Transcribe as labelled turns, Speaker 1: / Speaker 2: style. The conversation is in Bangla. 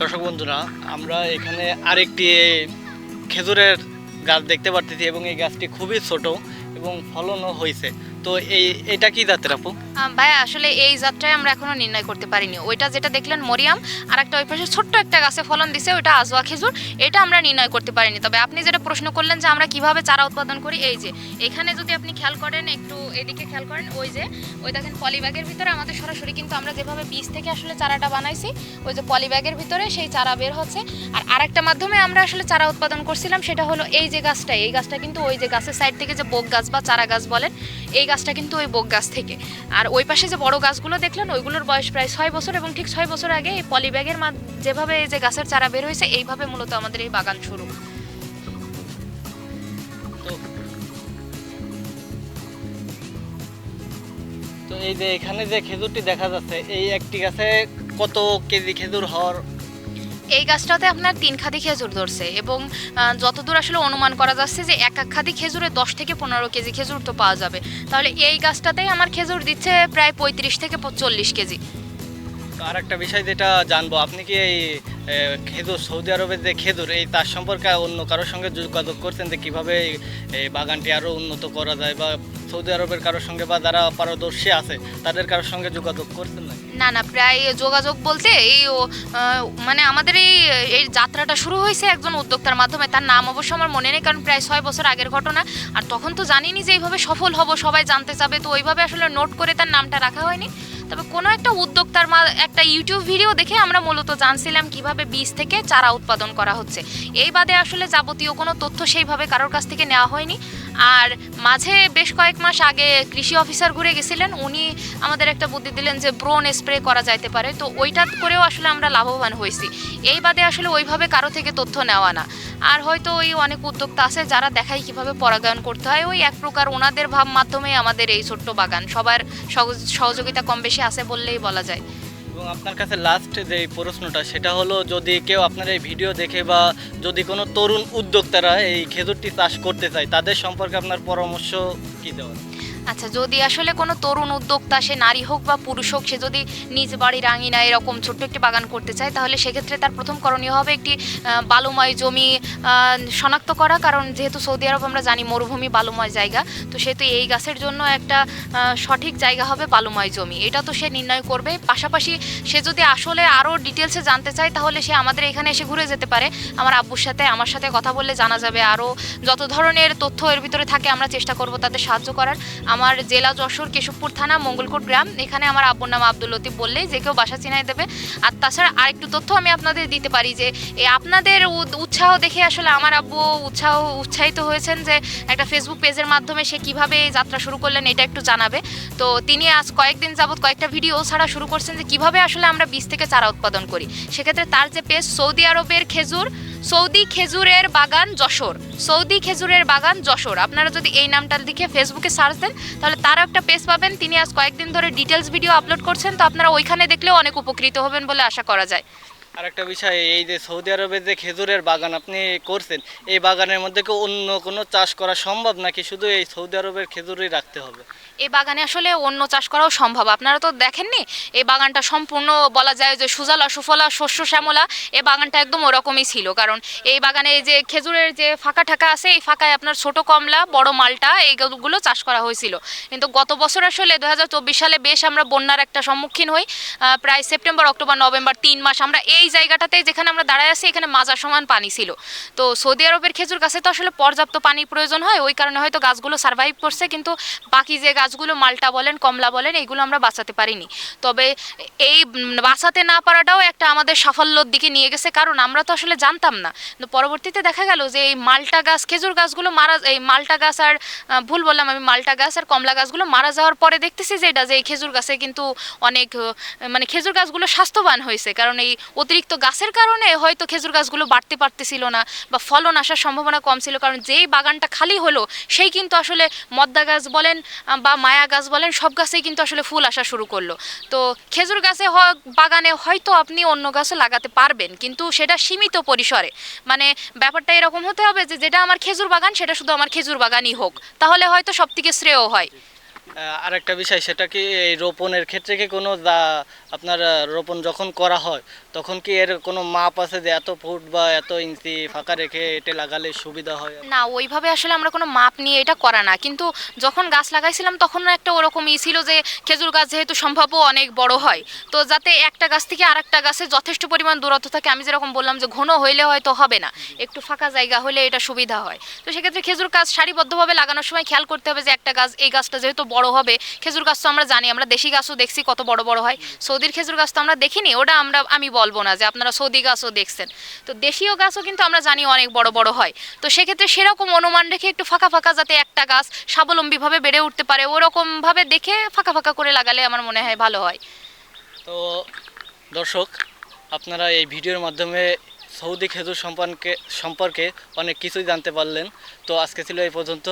Speaker 1: দর্শক বন্ধুরা, আমরা এখানে আরেকটি খেজুরের গাছ দেখতে পারতেছি এবং এই গাছটি খুবই ছোট এবং ফলনও হয়েছে। তো এই, এটা কি জাতের আপু?
Speaker 2: ভাইয়া, আসলে এই জাতটাই আমরা এখনও নির্ণয় করতে পারিনি। ওইটা যেটা দেখলেন, মরিয়াম আর একটা ওই পাশে ছোট্ট একটা গাছে ফলন দিছে, ওইটা আজওয়া খেজুর। এটা আমরা নির্ণয় করতে পারিনি। তবে আপনি যেটা প্রশ্ন করলেন যে আমরা কীভাবে চারা উৎপাদন করি, এই যে, এখানে যদি আপনি খেয়াল করেন, একটু এদিকে খেয়াল করেন, ওই যে, ওই দেখেন পলিব্যাগের ভিতরে আমাদের সরাসরি কিন্তু আমরা যেভাবে বীজ থেকে আসলে চারাটা বানাইছি, ওই যে পলিব্যাগের ভিতরে সেই চারা বের হচ্ছে। আর আরেকটা মাধ্যমে আমরা আসলে চারা উৎপাদন করছিলাম, সেটা হলো এই যে গাছটা। এই গাছটা কিন্তু ওই যে গাছের সাইড থেকে যে বোক গাছ বা চারা গাছ বলেন, এই গাছটা কিন্তু ওই বোক গাছ থেকে। আর ওই পাশে যে বড় গাছগুলো দেখলেন, ওইগুলোর বয়স প্রায় ছয় বছর এবং ঠিক ছয় বছর আগে এই পলিব্যাগের যেভাবে যে গাছের চারা বের হয়েছে, এইভাবে মূলত আমাদের এই বাগান শুরু।
Speaker 1: তো এই যে এখানে যে খেজুরটি দেখা যাচ্ছে, এই একটি গাছে কত কেজি খেজুর হওয়ার
Speaker 2: এই গাছটাতে আপনার তিন খাদি খেজুর ধরছে এবং যতদূর আসলে অনুমান করা যাচ্ছে যে এক এক খাদি খেজুরে দশ থেকে পনেরো কেজি খেজুর তো পাওয়া যাবে। তাহলে এই গাছটাতেই আমার খেজুর দিচ্ছে প্রায় পঁয়ত্রিশ থেকে চল্লিশ কেজি।
Speaker 1: আর একটা বিষয় যেটা জানব, আপনি কি এই খেজুর, সৌদি আরবের যে খেজুর, এই তার সম্পর্কে অন্য কারোর সঙ্গে যোগাযোগ করছেন যে কীভাবে এই- বাগানটি আরও উন্নত করা যায় বা সৌদি আরবের কারোর সঙ্গে বা যারা পারদর্শী আছে, তাদের কারোর সঙ্গে যোগাযোগ করছেন না
Speaker 2: না, প্রায় যোগাযোগ বলতে এই মানে আমাদের এই এই যাত্রাটা শুরু হয়েছে একজন উদ্যোক্তার মাধ্যমে। তার নাম অবশ্য আমার মনে নেই, কারণ প্রায় ছয় বছর আগের ঘটনা। আর তখন তো জানিনি যে এইভাবে সফল হব, সবাই জানতে চাবে। তো ওইভাবে আসলে নোট করে তার নামটা রাখা হয়নি। তবে কোনো একটা উদ্যোক্তার মা, একটা ইউটিউব ভিডিও দেখে আমরা মূলত জানছিলাম কীভাবে বীজ থেকে চারা উৎপাদন করা হচ্ছে। এই বাদে আসলে যাবতীয় কোনো তথ্য সেইভাবে কারোর কাছ থেকে নেওয়া হয়নি। আর মাঝে বেশ কয়েক মাস আগে কৃষি অফিসার ঘুরে গেছিলেন, উনি আমাদের একটা বুদ্ধি দিলেন যে ব্রোন স্প্রে করা যাইতে পারে। তো ওইটা করেও আসলে আমরা লাভবান হয়েছি। এই বাদে আসলে ওইভাবে কারও থেকে তথ্য নেওয়া না। আর হয়তো ওই অনেক উদ্যোক্তা আছে যারা দেখায় কীভাবে পরাগায়ন করতে হয়। ওই এক প্রকার ওনাদের ভাব মাধ্যমে আমাদের এই ছোট্ট বাগান। সবার সহযোগিতা কম বেশি আছে বললেই বলা যায়।
Speaker 1: এবং আপনার কাছে লাস্ট যে প্রশ্নটা, সেটা হলো যদি কেউ আপনার এই ভিডিও দেখে বা যদি কোনো তরুণ উদ্যোক্তারা এই খেজুরটি চাষ করতে চায়, তাদের সম্পর্কে আপনার পরামর্শ কী দেওয়া?
Speaker 2: আচ্ছা যদি আসলে কোনো তরুণ উদ্যোক্তা, সে নারী হোক বা পুরুষ হোক, সে যদি নিজ বাড়ির আঙিনা এরকম ছোট্ট একটি বাগান করতে চায়, তাহলে সেক্ষেত্রে তার প্রথম করণীয় হবে একটি বালুময় জমি শনাক্ত করা। কারণ যেহেতু সৌদি আরব আমরা জানি মরুভূমি বালুময় জায়গা, তো সেহেতু এই গাছের জন্য একটা সঠিক জায়গা হবে বালুময় জমি। এটা তো সে নির্ণয় করবে। পাশাপাশি সে যদি আসলে আরও ডিটেলসে জানতে চায়, তাহলে সে আমাদের এখানে এসে ঘুরে যেতে পারে। আমার আব্বুর সাথে, আমার সাথে কথা বললে জানা যাবে। আরও যত ধরনের তথ্য এর ভিতরে থাকে, আমরা চেষ্টা করব তাদের সাহায্য করার। আমার জেলা যশোর কেশবপুর থানা মঙ্গলকোট গ্রাম। এখানে আমার আব্বুর নাম আব্দুল লতিফ বললেই যে কেউ বাসা চিনাই দেবে। আর তাছাড়া আরেকটু তথ্য আমি আপনাদের দিতে পারি যে আপনাদের উৎসাহ দেখে আসলে আমার আব্বু উৎসাহ, উৎসাহিত হয়েছেন যে, একটা ফেসবুক পেজের মাধ্যমে সে কীভাবে এই যাত্রা শুরু করলেন এটা একটু জানাবে। তো তিনি আজ কয়েকদিন যাবৎ কয়েকটা ভিডিও ছাড়া শুরু করছেন যে, কীভাবে আসলে আমরা বীজ থেকে চারা উৎপাদন করি। সেক্ষেত্রে তার যে পেজ সৌদি আরবের খেজুর সৌদি খেজুরের বাগান যশোর। সৌদি খেজুরের বাগান যশোর। আপনারা যদি এই নামটা লিখে ফেসবুকে সার্চ দেন, তাহলে তার একটা পেজ পাবেন। তিনি আজ কয়েকদিন ধরে ডিটেলস ভিডিও আপলোড করছেন। তো আপনারা ওইখানে দেখলেও অনেক উপকৃত হবেন বলে আশা করা যায়।
Speaker 1: আর একটা বিষয়, এই যে সৌদি আরবের যে খেজুরের বাগান আপনি করছেন, এই বাগানের মধ্যে কি অন্য কোনো চাষ করা সম্ভব নাকি শুধু এই সৌদি আরবের খেজুরই রাখতে হবে?
Speaker 2: এই বাগানে আসলে অন্য চাষ করাও সম্ভব। আপনারা তো দেখেননি? এই বাগানটা সম্পূর্ণ বলা যায় যে সুজলা, সুফলা, শস্য, শ্যামলা এই বাগানটা একদম ওরকমই ছিল। কারণ এই বাগানে যে খেজুরের যে ফাঁকা ঠাকা আছে, এই ফাঁকায় আপনার ছোট কমলা, বড় মালটা, এইগুলো চাষ করা হয়েছিল। কিন্তু গত বছর আসলে দু হাজার চব্বিশ সালে বেশ আমরা বন্যার একটা সম্মুখীন হই। প্রায় সেপ্টেম্বর, অক্টোবর, নভেম্বর তিন মাস আমরা এই জায়গাটাতে যেখানে আমরা দাঁড়ায় আছি, এখানে মাজা সমান পানি ছিল। তো সৌদি আরবের খেজুর গাছে তো আসলে পর্যাপ্ত পানির প্রয়োজন হয়। ওই কারণে হয়তো গাছগুলো সার্ভাইভ করছে, কিন্তু বাকি যে গাছগুলো মালটা বলেন, কমলা বলেন এইগুলো আমরা বাঁচাতে পারিনি। তবে এই বাঁচাতে না পারাটাও একটা আমাদের সাফল্যর দিকে নিয়ে গেছে, কারণ আমরা তো আসলে জানতাম না। পরবর্তীতে দেখা গেল যে এই মালটা গাছ, খেজুর গাছগুলো মারা, এই মালটা গাছ আর ভুল বললাম আমি, মালটা গাছ আর কমলা গাছগুলো মারা যাওয়ার পরে দেখতেছি যে এটা যে এই খেজুর গাছে কিন্তু অনেক মানে খেজুর গাছগুলো স্বাস্থ্যবান হয়েছে। কারণ এই অতিরিক্ত গাছের কারণে হয়তো খেজুর গাছগুলো বাড়তে পারতেছিল না বা ফলন আসার সম্ভাবনা কম ছিল, কারণ যেই বাগানটা খালি হলো, সেই কিন্তু আসলে মদ্দা গাছ বলেন বা মায়া গাছ বলেন, সব গাছেই কিন্তু আসলে ফুল আসা শুরু করল। তো খেজুর গাছে বাগানে হয়তো আপনি অন্য গাছও লাগাতে পারবেন, কিন্তু সেটা সীমিত পরিসরে। মানে ব্যাপারটা এরকম হতে হবে যে, যেটা আমার খেজুর বাগান, সেটা শুধু আমার খেজুর বাগানই হোক। তাহলে হয়তো সব থেকে শ্রেয় হয়।
Speaker 1: আর একটা বিষয়, সেটা কি এই রোপণের ক্ষেত্রে কি কোনো যা আপনার রোপণ যখন করা হয়, তখন কি এর কোনো মাপ আছে যে এত ফুট বা এত ইঞ্চি ফাঁকা রেখে এটা লাগালে সুবিধা হয়?
Speaker 2: না, ওইভাবে আসলে আমরা কোনো মাপ নিয়ে এটা করা না। কিন্তু যখন গাছ লাগাইছিলাম, তখন একটা ওরকমই ছিল যে খেজুর গাছ যেহেতু সম্ভাব্য অনেক বড় হয়, তো যাতে একটা গাছ থেকে আরেকটা গাছে যথেষ্ট পরিমাণ দূরত্ব থাকে, আমি যেরকম বললাম যে ঘন হইলে হয়তো হবে না, একটু ফাঁকা জায়গা হলে এটা সুবিধা হয়। তো সেক্ষেত্রে খেজুর গাছ সারিবদ্ধভাবে লাগানোর সময় খেয়াল করতে হবে যে একটা গাছ, এই গাছটা যেহেতু বড় হবে। খেজুর গাছ তো আমরা জানি, আমরা দেশি গাছও দেখছি কত বড় বড় হয়। সৌদির খেজুর গাছ তো আমরা দেখিনি, ওটা আমরা, আমি বলব না যে আপনারা সৌদি গাছও দেখছেন। তো দেশীয় গাছও কিন্তু আমরা জানি অনেক বড় বড় হয়। তো সেক্ষেত্রে সেরকম অনুমান রেখে একটু ফাঁকা ফাঁকা যাতে একটা গাছ স্বাবলম্বীভাবে বেড়ে উঠতে পারে, ওরকমভাবে দেখে ফাঁকা ফাঁকা করে লাগালে আমার মনে হয় ভালো হয়।
Speaker 1: তো দর্শক, আপনারা এই ভিডিওর মাধ্যমে সৌদি খেজুর সম্পর্কে সম্পর্কে অনেক কিছুই জানতে পারলেন। তো আজকে ছিল এই পর্যন্ত।